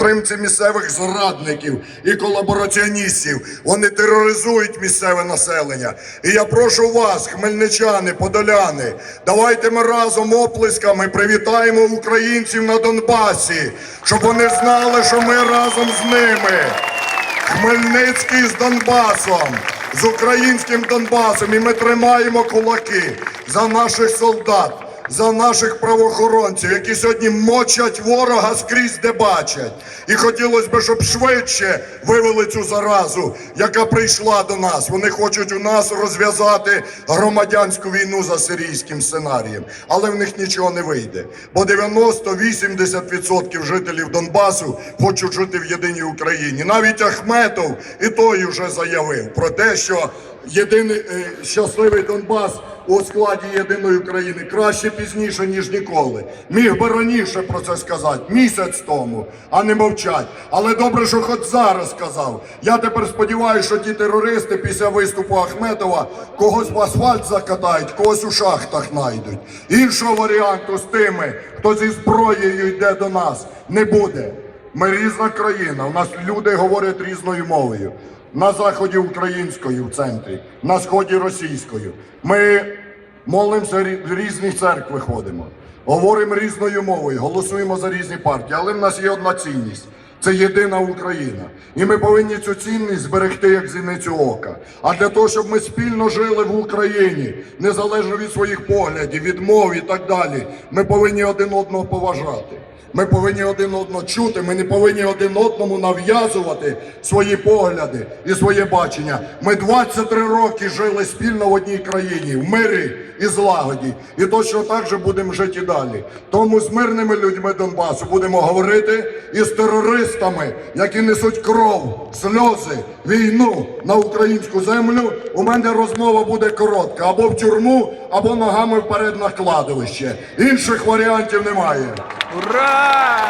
підтримці місцевих зрадників і колабораціоністів. Вони тероризують місцеве населення. І я прошу вас, хмельничани, подоляни, давайте ми разом оплесками привітаємо українців на Донбасі, щоб вони знали, що ми разом з ними. Хмельницький з Донбасом, з українським Донбасом, і ми тримаємо кулаки за наших солдат, за наших правоохоронців, які сьогодні мочать ворога скрізь де бачать. І хотілося б, щоб швидше вивели цю заразу, яка прийшла до нас. Вони хочуть у нас розв'язати громадянську війну за сирійським сценарієм, але в них нічого не вийде. Бо 90-80% жителів Донбасу хочуть жити в єдиній Україні. Навіть Ахметов і той вже заявив про те, що єдиний е, щасливий Донбас у складі єдиної України краще пізніше ніж ніколи. Міг би раніше про це сказати місяць тому, а не мовчать. Але добре, що хоч зараз сказав. Я тепер сподіваюся, що ті терористи після виступу Ахметова когось в асфальт закатають, когось у шахтах знайдуть. Іншого варіанту з тими, хто зі зброєю йде до нас, не буде. Ми різна країна. У нас люди говорять різною мовою. На заході українською в центрі, на сході російською. Ми молимося в різні церкви ходимо, говоримо різною мовою, голосуємо за різні партії, але в нас є одна цінність. Це єдина Україна. І ми повинні цю цінність зберегти як зіницю ока. А для того, щоб ми спільно жили в Україні, незалежно від своїх поглядів, від мов і так далі, ми повинні один одного поважати. Ми повинні один одного чути, ми не повинні один одному нав'язувати свої погляди і своє бачення. Ми 23 роки жили спільно в одній країні, в мирі і злагоді. І точно так же будемо жити і далі. Тому з мирними людьми Донбасу будемо говорити і з терористами, які несуть кров, сльози, війну на українську землю. У мене розмова буде коротка або в тюрму, або ногами вперед на кладовище. Інших варіантів немає. Ура!